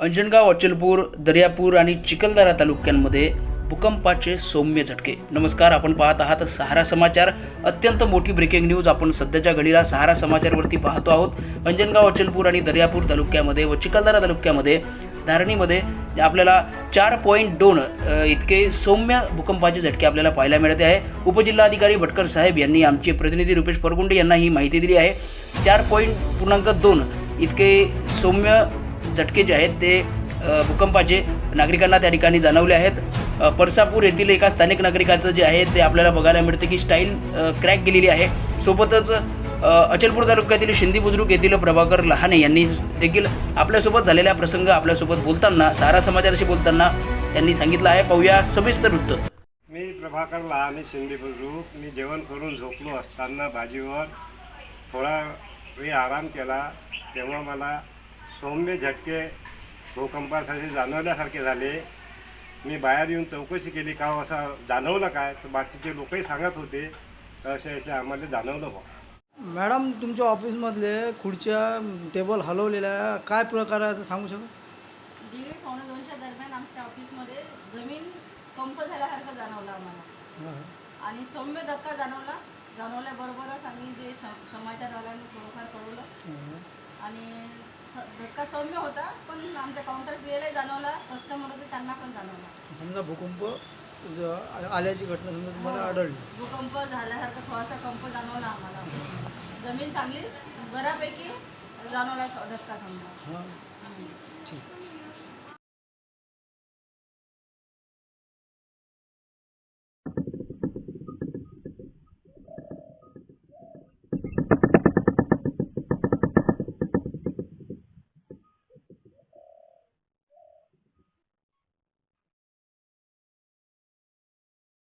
अंजनगाव अचलपूर दर्यापूर आणि चिखलदरा तालुक्यांमध्ये भूकंपाचे सौम्य झटके. नमस्कार आपण पाहत आहात सहारा समाचार. अत्यंत मोठी ब्रेकिंग न्यूज आपण सध्याच्या घडीला सहारा समाचारवरती पाहतो आहोत. अंजनगाव अचलपूर आणि दर्यापूर तालुक्यामध्ये व चिखलदरा तालुक्यामध्ये धारणीमध्ये आपल्याला चार पॉईंट दोन इतके सौम्य भूकंपाचे झटके आपल्याला पाहायला मिळते आहे. उपजिल्हाधिकारी भटकर साहेब यांनी आमचे प्रतिनिधी रुपेश परगुंडे यांना ही माहिती दिली आहे. चार पॉईंट पूर्णांक दोन इतके सौम्य झटके जे आहेत ते भूकंपाचे नागरिकांना त्या ठिकाणी जाणवले आहेत. परसापूर येथील एका स्थानिक नागरिकाचं जे आहे ते आपल्याला बघायला मिळते की स्टाईल क्रॅक गेलेली आहे. सोबतच अचलपूर तालुक्यातील शिंदी बुद्रुक येथील प्रभाकर लहाने यांनी देखील आपल्यासोबत झालेला प्रसंग आपल्यासोबत बोलताना सारा समाजाशी बोलताना त्यांनी सांगितलं आहे. पाहूया सविस्तर वृत्त. मी प्रभाकर लहाने शिंदी बुद्रुक. मी जेवण करून झोपलो असताना भाजीवर थोडा वेळ आराम केला. तेव्हा मला सौम्य झटके भूकंपासाठी जाणवल्यासारखे झाले. मी बाहेर येऊन चौकशी केली का हो असं जाणवलं काय? तर बाकीचे लोकही सांगत होते तर असे असे आम्हाला जाणवलं बा मॅडम तुमच्या ऑफिसमधले खुर्च्या टेबल हलवलेल्या काय प्रकार आहे असं सांगू शकता? दीड पावणे दोनच्या दरम्यान आमच्या ऑफिसमध्ये जमीन पंप झाल्यासारखं जाणवलं आम्हाला. आणि सौम्य धक्का जाणवला. जाणवल्याबरोबरच आम्ही जे स- समाचारवाल्यांनी थोडंफार कळवलं. धक्का सौम्य होता पण आमच्या काउंटर पीएलाही जाणवला कस्टमर होते त्यांना पण जाणवला. समजा भूकंप ज- आल्याची घटना समजा तुम्हाला आढळली. भूकंप झाल्यासारखं थोडासा कंप जाणवला आम्हाला. जमीन चांगली बऱ्यापैकी जाणवला स- धक्का समजा. हां.